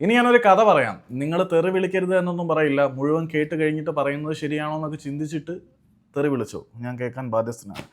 ഇനി ഞാനൊരു കഥ പറയാം. നിങ്ങൾ തെറി വിളിക്കരുത് എന്നൊന്നും പറയില്ല. മുഴുവൻ കേട്ട് കഴിഞ്ഞിട്ട് പറയുന്നത് ശരിയാണോ എന്നൊക്കെ ചിന്തിച്ചിട്ട് തെറി വിളിച്ചോ? ഞാൻ കേൾക്കാൻ ബാധ്യസ്ഥനാണ്.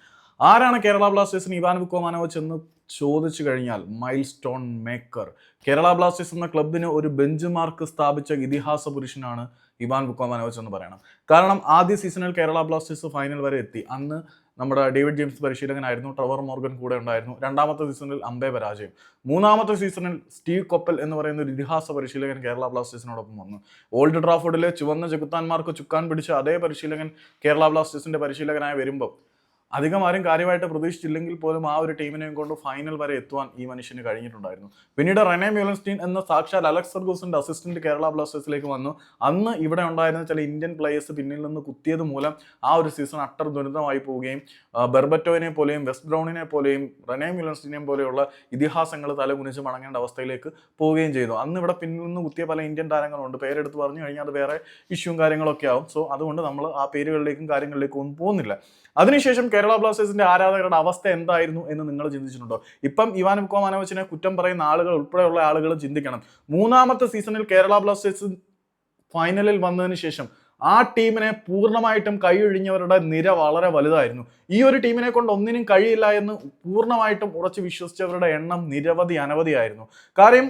ആരാണ് കേരള ബ്ലാസ്റ്റേഴ്സിന് ഇവാൻ വിക്കോമാനോ എന്ന് ചോദിച്ചു കഴിഞ്ഞാൽ milestone maker. Kerala Blasters എന്ന ക്ലബിന് ഒരു ബെഞ്ച് മാർക്ക് സ്ഥാപിച്ച ഇതിഹാസ പുരുഷനാണ് ഇവാൻ വിക്കോമാനോവിച്ച് എന്ന് പറയണം. കാരണം ആദ്യ സീസണിൽ കേരള ബ്ലാസ്റ്റേഴ്സ് ഫൈനൽ വരെ എത്തി. അന്ന് നമ്മുടെ ഡേവിഡ് ജെയിംസ് പരിശീലകനായിരുന്നു ട്രവർ മോർഗൻ കൂടെ ഉണ്ടായിരുന്നു. രണ്ടാമത്തെ സീസണിൽ അമ്പേ പരാജയം. മൂന്നാമത്തെ സീസണിൽ സ്റ്റീവ് കൊപ്പൽ എന്ന് പറയുന്ന ഒരു ഇതിഹാസ പരിശീലകൻ കേരള ബ്ലാസ്റ്റേഴ്സിനോടൊപ്പം വന്നു. ഓൾഡ് ട്രാഫോർഡിലെ ചുവന്ന ചെകുത്താന്മാർക്ക് ചുക്കാൻ പിടിച്ച അതേ പരിശീലകൻ കേരള ബ്ലാസ്റ്റേഴ്സിന്റെ പരിശീലകനായി വരുമ്പോൾ അധികം ആരും കാര്യമായിട്ട് പ്രതീക്ഷിച്ചില്ലെങ്കിൽ പോലും ആ ഒരു ടീമിനെയും കൊണ്ട് ഫൈനൽ വരെ എത്തുവാൻ ഈ മനുഷ്യന് കഴിഞ്ഞിട്ടുണ്ടായിരുന്നു. പിന്നീട് റെനെ മ്യൂലൻസ്റ്റീൻ എന്ന സാക്ഷാൽ അലക്സ് ഫെർഗൂസിന്റെ അസിസ്റ്റന്റ് കേരള ബ്ലാസ്റ്റേഴ്സിലേക്ക് വന്നു. അന്ന് ഇവിടെ ഉണ്ടായിരുന്ന ചില ഇന്ത്യൻ പ്ലേയേഴ്സ് പിന്നിൽ നിന്ന് കുത്തിയത് മൂലം ആ ഒരു സീസൺ അട്ടർ ദുരിതമായി പോവുകയും ബെർബറ്റോയിനെ പോലെയും വെസ്റ്റ് ബ്രൗണിനെ പോലെയും റെനെ മ്യൂലൻസ്റ്റീനെയും പോലെയുള്ള ഇതിഹാസങ്ങൾ തലകുനിച്ച് മടങ്ങേണ്ട അവസ്ഥയിലേക്ക് പോവുകയും ചെയ്തു. അന്ന് ഇവിടെ പിന്നിൽ നിന്ന് കുത്തിയ പല ഇന്ത്യൻ താരങ്ങളുണ്ട്. പേരെടുത്ത് പറഞ്ഞു കഴിഞ്ഞാൽ അത് വേറെ ഇഷ്യൂവും കാര്യങ്ങളൊക്കെ ആവും. സോ അതുകൊണ്ട് നമ്മൾ ആ പേരുകളിലേക്കും കാര്യങ്ങളിലേക്കും ഒന്നും പോകുന്നില്ല. അതിനുശേഷം കേരള ബ്ലാസ്റ്റേഴ്സിന്റെ ആരാധകരുടെ അവസ്ഥ എന്തായിരുന്നു എന്ന് നിങ്ങൾ ചിന്തിച്ചിട്ടുണ്ടോ? ഇപ്പം ഇവാൻ കോമാനോവിച്ചിനെ കുറ്റം പറയുന്ന ആളുകൾ ഉൾപ്പെടെയുള്ള ആളുകൾ ചിന്തിക്കണം. മൂന്നാമത്തെ സീസണിൽ കേരള ബ്ലാസ്റ്റേഴ്സ് ഫൈനലിൽ വന്നതിന് ശേഷം ആ ടീമിനെ പൂർണമായിട്ടും കൈയൊഴിഞ്ഞവരുടെ നിര വളരെ വലുതായിരുന്നു. ഈ ഒരു ടീമിനെ കൊണ്ട് ഒന്നിനും കഴിയില്ല എന്ന് പൂർണമായിട്ടും ഉറച്ചു വിശ്വസിച്ചവരുടെ എണ്ണം നിരവധി അനവധിയായിരുന്നു. കാര്യം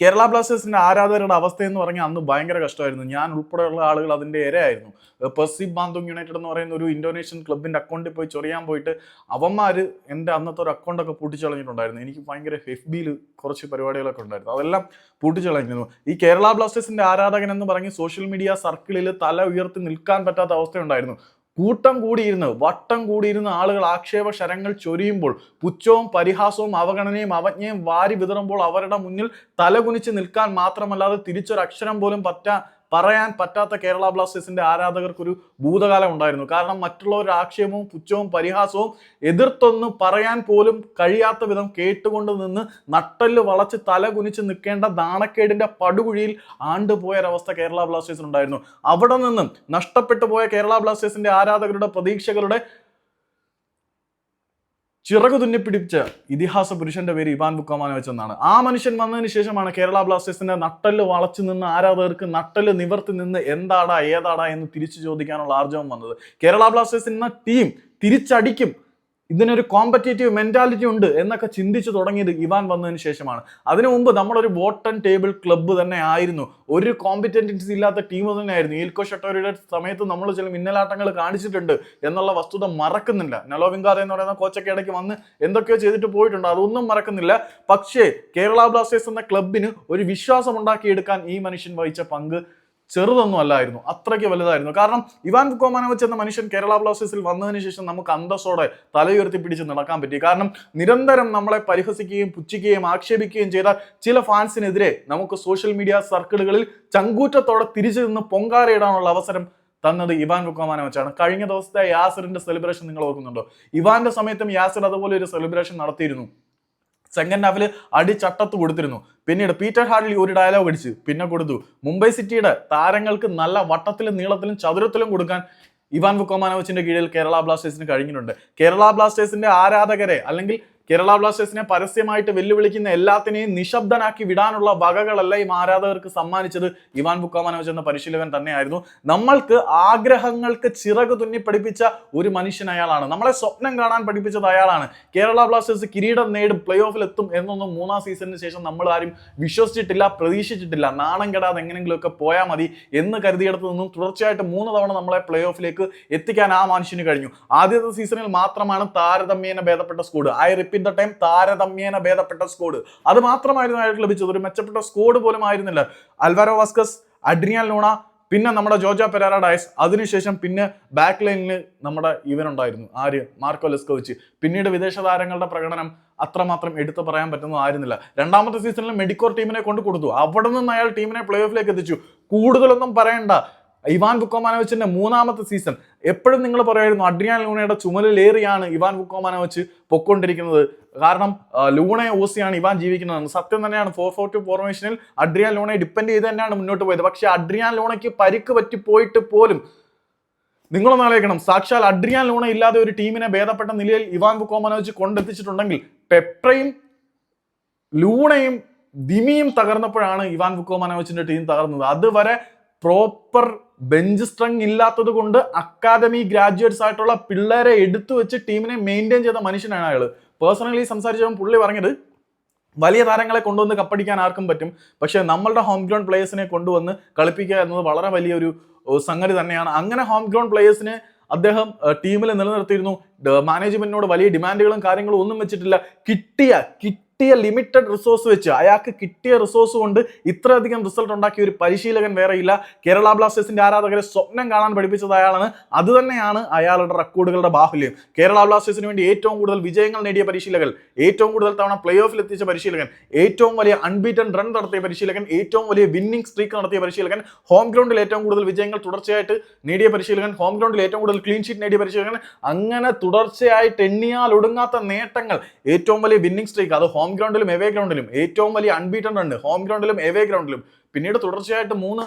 കേരള ബ്ലാസ്റ്റേഴ്സിന്റെ ആരാധകരുടെ അവസ്ഥ എന്ന് പറഞ്ഞാൽ അന്ന് ഭയങ്കര കഷ്ടമായിരുന്നു. ഞാൻ ഉൾപ്പെടെയുള്ള ആളുകൾ അതിന്റെ ഇരയായിരുന്നു. പെർസിബ് ബാന്തോങ് യുണൈറ്റഡ് എന്ന് പറയുന്ന ഒരു ഇന്തോനേഷ്യൻ ക്ലബിന്റെ അക്കൗണ്ടിൽ പോയി ചൊറിയാൻ പോയിട്ട് അവന്മാര് എന്റെ അന്നത്തെ ഒരു അക്കൗണ്ടൊക്കെ പൂട്ടിച്ചളഞ്ഞിട്ടുണ്ടായിരുന്നു. എനിക്ക് ഭയങ്കര എഫ് ബിയിൽ കുറച്ച് പരിപാടികളൊക്കെ ഉണ്ടായിരുന്നു. അതെല്ലാം പൂട്ടിച്ചളഞ്ഞിരുന്നു. ഈ കേരള ബ്ലാസ്റ്റേഴ്സിന്റെ ആരാധകൻ എന്ന് പറഞ്ഞ് സോഷ്യൽ മീഡിയ സർക്കിളിൽ തല ഉയർത്തി നിൽക്കാൻ പറ്റാത്ത അവസ്ഥയുണ്ടായിരുന്നു. കൂട്ടം കൂടിയിരുന്ന് വട്ടം കൂടിയിരുന്ന് ആളുകൾ ആക്ഷേപ ശരങ്ങൾ ചൊരിയുമ്പോൾ പുച്ഛവും പരിഹാസവും അവഗണനയും അവജ്ഞയും വാരി വിതറുമ്പോൾ അവരുടെ മുന്നിൽ തലകുനിച്ച് നിൽക്കാൻ മാത്രമല്ലാതെ തിരിച്ചൊരക്ഷരം പോലും പറ്റാ പറയാൻ പറ്റാത്ത കേരള ബ്ലാസ്റ്റേഴ്സിന്റെ ആരാധകർക്കൊരു ഭൂതകാലം ഉണ്ടായിരുന്നു. കാരണം മറ്റുള്ളവരുടെ ആക്ഷേപവും പുച്ഛവും പരിഹാസവും എതിർത്തൊന്ന് പറയാൻ പോലും കഴിയാത്ത വിധം കേട്ടുകൊണ്ട് നിന്ന് നട്ടൽ വളച്ച് തല കുനിച്ച് നിൽക്കേണ്ട നാണക്കേടിന്റെ പടുകുഴിയിൽ ആണ്ടുപോയൊരവസ്ഥ കേരള ബ്ലാസ്റ്റേഴ്സിനുണ്ടായിരുന്നു. അവിടെ നിന്നും നഷ്ടപ്പെട്ടു പോയ കേരള ബ്ലാസ്റ്റേഴ്സിന്റെ ആരാധകരുടെ പ്രതീക്ഷകളുടെ ചിറകു തുന്നിപ്പിടിച്ച ഇതിഹാസ പുരുഷന്റെ പേര് ഇവാൻ ബുക്കോമാനോവിച്ച് വെച്ചെന്നാണ്. ആ മനുഷ്യൻ വന്നതിന് ശേഷമാണ് കേരള ബ്ലാസ്റ്റേഴ്സിന്റെ നട്ടൽ വളച്ചു നിന്ന് ആരാധകർക്ക് നട്ടൽ നിവർത്തി നിന്ന് എന്താടാ ഏതാടാ എന്ന് തിരിച്ചു ചോദിക്കാനുള്ള ആർജവം വന്നത്. കേരള ബ്ലാസ്റ്റേഴ്സ് എന്ന ടീം തിരിച്ചടിക്കും ഇതിനൊരു കോമ്പറ്റേറ്റീവ് മെന്റാലിറ്റി ഉണ്ട് എന്നൊക്കെ ചിന്തിച്ചു തുടങ്ങിയത് ഇവാൻ വന്നതിന് ശേഷമാണ്. അതിനു മുമ്പ് നമ്മളൊരു ബോട്ടൺ ടേബിൾ ക്ലബ്ബ് തന്നെ ആയിരുന്നു. ഒരു കോമ്പറ്റൻസി ഇല്ലാത്ത ടീം തന്നെയായിരുന്നു. ഈൽക്കോ ഷട്ടോറിയുടെ സമയത്ത് നമ്മൾ ചില മിന്നലാട്ടങ്ങൾ കാണിച്ചിട്ടുണ്ട് എന്നുള്ള വസ്തുത മറക്കുന്നില്ല. നലോവിങ്കാതെ എന്ന് പറയുന്ന കോച്ചൊക്കെ ഇടയ്ക്ക് വന്ന് എന്തൊക്കെയോ ചെയ്തിട്ട് പോയിട്ടുണ്ട്. അതൊന്നും മറക്കുന്നില്ല. പക്ഷേ കേരള ബ്ലാസ്റ്റേഴ്സ് എന്ന ക്ലബിന് ഒരു വിശ്വാസം ഉണ്ടാക്കിയെടുക്കാൻ ഈ മനുഷ്യൻ വഹിച്ച പങ്ക് ചെറുതൊന്നും അല്ലായിരുന്നു. അത്രയ്ക്ക് വലുതായിരുന്നു. കാരണം ഇവാൻ കോമാനോവിച്ച് എന്ന മനുഷ്യൻ കേരള ബ്ലാസ്റ്റേഴ്സിൽ വന്നതിന് ശേഷം നമുക്ക് അന്തസ്സോടെ തലയുയർത്തി പിടിച്ച് നടക്കാൻ പറ്റി. കാരണം നിരന്തരം നമ്മളെ പരിഹസിക്കുകയും പുച്ഛിക്കുകയും ആക്ഷേപിക്കുകയും ചെയ്ത ചില ഫാൻസിനെതിരെ നമുക്ക് സോഷ്യൽ മീഡിയ സർക്കിളുകളിൽ ചങ്കൂറ്റത്തോടെ തിരിച്ചു നിന്ന് പൊങ്കാരയിടാനുള്ള അവസരം തന്നത് ഇവാൻ വുക്കോമാനോവിച്ചാണ് കഴിഞ്ഞ ദിവസത്തെ യാസറിന്റെ സെലിബ്രേഷൻ നിങ്ങൾ ഓർക്കുന്നുണ്ടോ? ഇവാന്റെ സമയത്തും യാസർ അതുപോലെ ഒരു സെലിബ്രേഷൻ നടത്തിയിരുന്നു. സെക്കൻഡ് ഹാഫിൽ അടി ചട്ടത്ത് കൊടുത്തിരുന്നു. പിന്നീട് പീറ്റർ ഹാർഡ്ലി ഒരു ഡയലോഗ് അടിച്ച് പിന്നെ കൊടുത്തു. മുംബൈ സിറ്റിയുടെ താരങ്ങൾക്ക് നല്ല വട്ടത്തിലും നീളത്തിലും ചതുരത്തിലും കൊടുക്കാൻ ഇവാൻ വുക്കോമാനോവിച്ചിന്റെ കീഴിൽ കേരള ബ്ലാസ്റ്റേഴ്സിന് കഴിഞ്ഞിട്ടുണ്ട്. കേരള ബ്ലാസ്റ്റേഴ്സിന്റെ ആരാധകരെ അല്ലെങ്കിൽ കേരള ബ്ലാസ്റ്റേഴ്സിനെ പരസ്യമായിട്ട് വെല്ലുവിളിക്കുന്ന എല്ലാത്തിനെയും നിശബ്ദനാക്കി വിടാനുള്ള വകകളല്ല ഈ ആരാധകർക്ക് സമ്മാനിച്ചത് ഇവാൻ ബുക്കാമനോജ് എന്ന പരിശീലകൻ തന്നെയായിരുന്നു. നമ്മൾക്ക് ആഗ്രഹങ്ങൾക്ക് ചിറക് തുന്നി പഠിപ്പിച്ച ഒരു മനുഷ്യൻ അയാളാണ്. നമ്മളെ സ്വപ്നം കാണാൻ പഠിപ്പിച്ചത് അയാളാണ്. കേരള ബ്ലാസ്റ്റേഴ്സ് കിരീടം നേടും പ്ലേ ഓഫിൽ എത്തും എന്നൊന്നും മൂന്നാം സീസണിന് ശേഷം നമ്മൾ ആരും വിശ്വസിച്ചിട്ടില്ല പ്രതീക്ഷിച്ചിട്ടില്ല. നാണം കെടാതെ എങ്ങനെങ്കിലുമൊക്കെ പോയാൽ മതി എന്ന് കരുതിയെടുത്ത് നിന്നും തുടർച്ചയായിട്ട് മൂന്ന് തവണ നമ്മളെ പ്ലേ ഓഫിലേക്ക് എത്തിക്കാൻ ആ മനുഷ്യന് കഴിഞ്ഞു. ആദ്യത്തെ സീസണിൽ മാത്രമാണ് താരതമ്യേന ഭേദപ്പെട്ട squad I repeat the time താരതമ്യേന ഭേദപ്പെട്ട സ്കോഡ് അത് മാത്രമായിരുന്നു അയാൾക്ക് ലഭിച്ചത്. ഒരു മെച്ചപ്പെട്ട സ്കോഡ് പോലും ആയിരുന്നില്ല. അൽവാരോ വാസ്കസ് അഡ്രിയാൻ ലൂണ പിന്നെ നമ്മുടെ ജോജ പെരാറ ഡയസ്. അതിനുശേഷം പിന്നെ ബാക്ക് ലൈനിൽ നമ്മുടെ ഇവനുണ്ടായിരുന്നു ആര്? Marko Leskovic. പിന്നീട് വിദേശ താരങ്ങളുടെ പ്രകടനം അത്രമാത്രം എടുത്തു പറയാൻ പറ്റുന്നതായിരുന്നില്ല രണ്ടാമത്തെ സീസണിൽ മെഡിക്കോർ ടീമിനെ കൊണ്ട് കൊടുത്തു. അവിടെ നിന്ന് അയാൾ ടീമിനെ പ്ലേ ഓഫിലേക്ക് എത്തിച്ചു. കൂടുതലൊന്നും പറയണ്ട. ഇവാൻ ബുക്കോമാനോവിച്ചിന്റെ മൂന്നാമത്തെ സീസൺ എപ്പോഴും നിങ്ങൾ പറയുമായിരുന്നു അഡ്രിയാൻ ലൂണയുടെ ചുമലിലേറിയാണ് ഇവാൻ ബുക്കോമാനോവിച്ച് പൊക്കൊണ്ടിരിക്കുന്നത് കാരണം ലൂണെ ഓസിയാണ് ഇവാൻ ജീവിക്കുന്നത്. സത്യം തന്നെയാണ് ഫോർ ഫോർ ടു ഫോർമേഷനിൽ അഡ്രിയാൻ ലൂണയെ ഡിപ്പെൻഡ് ചെയ്ത് തന്നെയാണ് മുന്നോട്ട് പോയത്. പക്ഷേ അഡ്രിയാൻ ലൂണയ്ക്ക് പരിക്ക് പറ്റി പോയിട്ട് പോലും നിങ്ങളൊന്ന് ആലോചിക്കണം. സാക്ഷാൽ അഡ്രിയാൻ ലൂണ ഇല്ലാതെ ഒരു ടീമിനെ ഭേദപ്പെട്ട നിലയിൽ ഇവാൻ ബുക്കോമാനോവിച്ച് കൊണ്ടെത്തിച്ചിട്ടുണ്ടെങ്കിൽ പെപ്രയും ലൂണയും ദിമിയും തകർന്നപ്പോഴാണ് ഇവാൻ ബുക്കോമാനോവിച്ചിന്റെ ടീം തകർന്നത്. അതുവരെ പ്രോപ്പർ ബെഞ്ച് സ്ട്രെങ് ഇല്ലാത്തത് കൊണ്ട് അക്കാദമി ഗ്രാജുവേറ്റ്സ് ആയിട്ടുള്ള പിള്ളേരെ എടുത്തു വെച്ച് ടീമിനെ മെയിന്റെയിൻ ചെയ്ത മനുഷ്യനാണ് അയാൾ പേഴ്സണലി സംസാരിച്ചപ്പോൾ പുള്ളി പറഞ്ഞത് വലിയ താരങ്ങളെ കൊണ്ടുവന്ന് കപ്പടിക്കാൻ ആർക്കും പറ്റും. പക്ഷേ നമ്മളുടെ ഹോം ഗ്രൗണ്ട് പ്ലേയേഴ്സിനെ കൊണ്ടുവന്ന് കളിപ്പിക്കുക എന്നത് വളരെ വലിയൊരു സംഗതി തന്നെയാണ്. അങ്ങനെ ഹോം ഗ്രൗണ്ട് പ്ലേയേഴ്സിനെ അദ്ദേഹം ടീമിൽ നിലനിർത്തിയിരുന്നു. മാനേജ്മെന്റിനോട് വലിയ ഡിമാൻഡുകളും കാര്യങ്ങളും ഒന്നും വെച്ചിട്ടില്ല. കിട്ടിയ കിട്ടിയ ലിമിറ്റഡ് റിസോഴ്സ് വെച്ച് അയാൾക്ക് കിട്ടിയ റിസോഴ്സ് കൊണ്ട് ഇത്രയധികം റിസൾട്ട് ഉണ്ടാക്കിയ ഒരു പരിശീലകൻ വേറെയില്ല കേരള ബ്ലാസ്റ്റേഴ്സിന്റെ ആരാധകരെ സ്വപ്നം കാണാൻ പഠിപ്പിച്ചത് അയാളാണ്. അത് തന്നെയാണ് അയാളുടെ റെക്കോർഡുകളുടെ ബാഹുല്യം. കേരള ബ്ലാസ്റ്റേഴ്സിന് വേണ്ടി ഏറ്റവും കൂടുതൽ വിജയങ്ങൾ നേടിയ പരിശീലകൻ ഏറ്റവും കൂടുതൽ തവണ പ്ലേ ഓഫിൽ എത്തിച്ച പരിശീലകൻ ഏറ്റവും വലിയ അൺബീറ്റൺ റൺ നടത്തിയ പരിശീലകൻ ഏറ്റവും വലിയ വിന്നിംഗ് സ്ട്രീക്ക് നടത്തിയ പരിശീലകൻ ഹോം ഗ്രൗണ്ടിൽ ഏറ്റവും കൂടുതൽ വിജയങ്ങൾ തുടർച്ചയായിട്ട് നേടിയ പരിശീലകൻ ഹോം ഗ്രൗണ്ടിൽ ഏറ്റവും കൂടുതൽ ക്ലീൻ ഷീറ്റ് നേടിയ പരിശീലകൻ അങ്ങനെ തുടർച്ചയായിട്ട് എണ്ണിയാൽ ഒടുങ്ങാത്ത നേട്ടങ്ങൾ ഏറ്റവും വലിയ വിന്നിംഗ് സ്ട്രീക്ക് അത് ഹോം ഗ്രൗണ്ടിലും എവേ ഗ്രൗണ്ടിലും ഏറ്റവും വലിയ അൺബീറ്റൺ റൺ ഹോം ഗ്രൗണ്ടിലും എവേ ഗ്രൗണ്ടിലും പിന്നീട് തുടർച്ചയായിട്ട് മൂന്ന്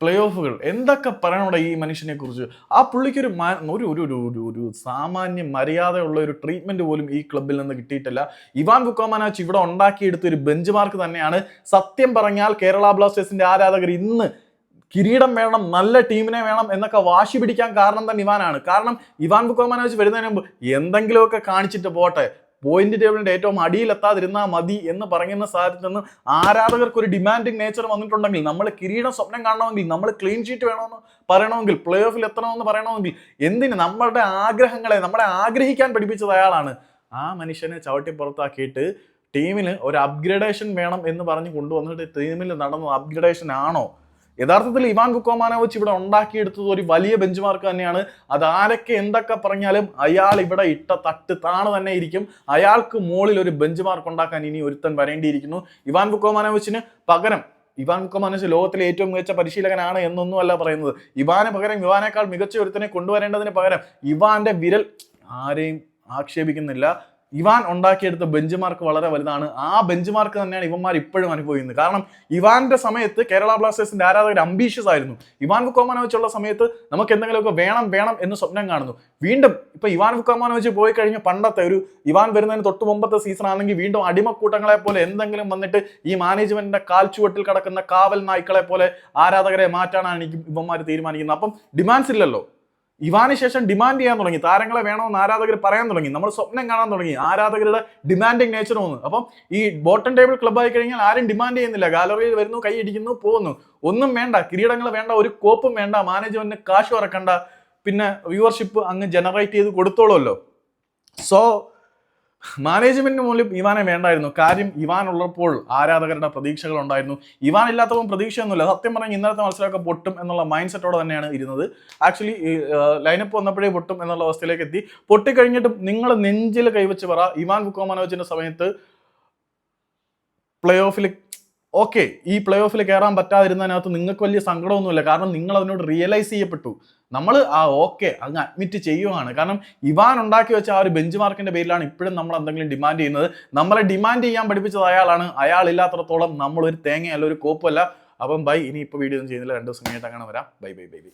പ്ലേ ഓഫുകൾ എന്തൊക്കെ പറയണോടെ ഈ മനുഷ്യനെ കുറിച്ച് ആ പുള്ളിക്കൊരു ഒരു ഒരു ഒരു ഒരു സാമാന്യ മര്യാദയുള്ള ഒരു ട്രീറ്റ്മെന്റ് പോലും ഈ ക്ലബിൽ നിന്ന് കിട്ടിയിട്ടില്ല. ഇവാൻ ബുക്കോമാനാച്ച് ഇവിടെ ഉണ്ടാക്കിയെടുത്ത ഒരു ബെഞ്ച് മാർക്ക് തന്നെയാണ്. സത്യം പറഞ്ഞാൽ കേരള ബ്ലാസ്റ്റേഴ്സിന്റെ ആരാധകർ ഇന്ന് കിരീടം വേണം നല്ല ടീമിനെ വേണം എന്നൊക്കെ വാശി പിടിക്കാൻ കാരണം തന്നെ ഇവാനാണ്. കാരണം ഇവാൻ ബുക്കോമാനോജ് വരുന്നതിന് മുമ്പ് എന്തെങ്കിലുമൊക്കെ കാണിച്ചിട്ട് പോട്ടെ പോയിന്റ് ടേബിളിന്റെ ഏറ്റവും അടിയിലെത്താതിരുന്നാൽ മതി എന്ന് പറയുന്ന സാധ്യത നിന്ന് ആരാധകർക്ക് ഒരു ഡിമാൻഡിങ് നേച്ചർ വന്നിട്ടുണ്ടെങ്കിൽ നമ്മൾ കിരീടം സ്വപ്നം കാണണമെങ്കിൽ നമ്മൾ ക്ലീൻ ഷീറ്റ് വേണമെന്ന് പറയണമെങ്കിൽ പ്ലേ ഓഫിൽ എത്തണമെന്ന് പറയണമെങ്കിൽ എന്തിന് നമ്മളുടെ ആഗ്രഹങ്ങളെ നമ്മളെ ആഗ്രഹിക്കാൻ പഠിപ്പിച്ചത് അയാളാണ്. ആ മനുഷ്യനെ ചവിട്ടി പുറത്താക്കിയിട്ട് ടീമിന് ഒരു അപ്ഗ്രഡേഷൻ വേണം എന്ന് പറഞ്ഞ് കൊണ്ടുവന്നിട്ട് ടീമിൽ നടന്ന അപ്ഗ്രഡേഷൻ ആണോ? യഥാർത്ഥത്തിൽ ഇവാൻ കുക്കോമാനോവിച്ച് ഇവിടെ ഉണ്ടാക്കിയെടുത്തത് ഒരു വലിയ ബെഞ്ച് മാർക്ക് തന്നെയാണ്. അത് ആരൊക്കെ എന്തൊക്കെ പറഞ്ഞാലും അയാൾ ഇവിടെ ഇട്ട തട്ട് താണ് തന്നെ ഇരിക്കും. അയാൾക്ക് മുകളിൽ ഒരു ബെഞ്ച് മാർക്ക് ഉണ്ടാക്കാൻ ഇനി ഒരുത്തൻ വരേണ്ടിയിരിക്കുന്നു. ഇവാൻ കുക്കോമാനോവിച്ചിന് പകരം ഇവാൻ കുക്കോമാനോവിച്ച് ലോകത്തിലെ ഏറ്റവും മികച്ച പരിശീലകനാണ് എന്നൊന്നും അല്ല പറയുന്നത്. ഇവാന് പകരം ഇവാനേക്കാൾ മികച്ച ഒരുത്തനെ കൊണ്ടുവരേണ്ടതിന് പകരം ഇവാന്റെ വിരൽ ആരെയും ആക്ഷേപിക്കുന്നില്ല. ഇവാൻ ഉണ്ടാക്കിയെടുത്ത ബെഞ്ച് മാർക്ക് വളരെ വലുതാണ്. ആ ബെഞ്ച് മാർക്ക് തന്നെയാണ് ഇവന്മാർ ഇപ്പോഴും അനുഭവിക്കുന്നത്. കാരണം ഇവാന്റെ സമയത്ത് കേരള ബ്ലാസ്റ്റേഴ്സിന്റെ ആരാധകർ അംബീഷ്യസ് ആയിരുന്നു. ഇവാൻ വുക്കോമാനോവിച്ചുള്ള സമയത്ത് നമുക്ക് എന്തെങ്കിലുമൊക്കെ വേണം വേണം എന്ന് സ്വപ്നം കാണുന്നു. വീണ്ടും ഇപ്പൊ ഇവാൻ വുക്കോമാനോവിച്ച് പോയി കഴിഞ്ഞ പണ്ടത്തെ ഒരു ഇവാൻ വരുന്നതിന് തൊട്ട് മുമ്പത്തെ സീസൺ ആണെങ്കിൽ വീണ്ടും അടിമക്കൂട്ടങ്ങളെ പോലെ എന്തെങ്കിലും വന്നിട്ട് ഈ മാനേജ്മെന്റിന്റെ കാൽച്ചുവട്ടിൽ കിടക്കുന്ന കാവൽ നായ്ക്കളെ പോലെ ആരാധകരെ മാറ്റാനാണ് എനിക്ക് ഇവന്മാർ തീരുമാനിക്കുന്നത്. അപ്പം ഡിമാൻഡ്സ് ഇല്ലല്ലോ. ഇവാന് ശേഷം ഡിമാൻഡ് ചെയ്യാൻ തുടങ്ങി. താരങ്ങളെ വേണമെന്ന് ആരാധകർ പറയാൻ തുടങ്ങി. നമ്മൾ സ്വപ്നം കാണാൻ തുടങ്ങി. ആരാധകരുടെ ഡിമാൻഡിങ് നേച്ചർ വന്നു. അപ്പം ഈ ബോട്ടം ടേബിൾ ക്ലബ് ആയി കഴിഞ്ഞാൽ ആരും ഡിമാൻഡ് ചെയ്യുന്നില്ല. ഗാലറിയിൽ വരുന്നു കൈ കൈയടിക്കുന്നു പോകുന്നു. ഒന്നും വേണ്ട. കിരീടങ്ങൾ വേണ്ട ഒരു കോപ്പും വേണ്ട. മാനേജ്മെന്റിന് കാശ് ഇറക്കണ്ട പിന്നെ വ്യൂവർഷിപ്പ് അങ്ങ് ജനറേറ്റ് ചെയ്ത് കൊടുത്തോളുമല്ലോ സോ മാനേജ്മെന്റിന് പോലും ഇവാനെ വേണ്ടായിരുന്നു. കാര്യം ഇവാൻ ഉള്ളപ്പോൾ ആരാധകരുടെ പ്രതീക്ഷകൾ ഉണ്ടായിരുന്നു ഇവാൻ ഇല്ലാത്തപ്പോൾ പ്രതീക്ഷയൊന്നുമില്ല. സത്യം പറഞ്ഞാൽ ഇന്നലത്തെ മത്സരമൊക്കെ പൊട്ടും എന്നുള്ള മൈൻഡ് സെറ്റോടെ തന്നെയാണ് ഇരുന്നത്. ആക്ച്വലി ലൈനപ്പ് വന്നപ്പോഴേ പൊട്ടും എന്നുള്ള അവസ്ഥയിലേക്ക് എത്തി. പൊട്ടിക്കഴിഞ്ഞിട്ടും നിങ്ങൾ നെഞ്ചിൽ കൈവച്ച് പറ ഇവാൻ ബുക്കോമാനോവിച്ചിന്റെ സമയത്ത് പ്ലേ ഓഫിൽ ഓക്കെ ഈ പ്ലേ ഓഫിൽ കയറാൻ പറ്റാതിരുന്നതിനകത്ത് നിങ്ങൾക്ക് വലിയ സങ്കടമൊന്നുമില്ല. കാരണം നിങ്ങൾ അതിനോട് റിയലൈസ് ചെയ്യപ്പെട്ടു. നമ്മൾ ആ ഓക്കെ അങ്ങ് അഡ്മിറ്റ് ചെയ്യുവാണ്. കാരണം ഇവാൻ ഉണ്ടാക്കി വെച്ച ആ ഒരു ബെഞ്ച് മാർക്കിന്റെ പേരിലാണ് ഇപ്പോഴും നമ്മൾ എന്തെങ്കിലും ഡിമാൻഡ് ചെയ്യുന്നത്. നമ്മളെ ഡിമാൻഡ് ചെയ്യാൻ പഠിപ്പിച്ചത് അയാളാണ്. നമ്മൾ ഒരു തേങ്ങയല്ല ഒരു കോപ്പല്ല അപ്പം ബൈ ഇനി ഇപ്പോൾ വീഡിയോ ഒന്നും ചെയ്യുന്നില്ല. രണ്ട് ദിവസം കഴിഞ്ഞിട്ട് അങ്ങനെ വരാം. Bye bye bye bye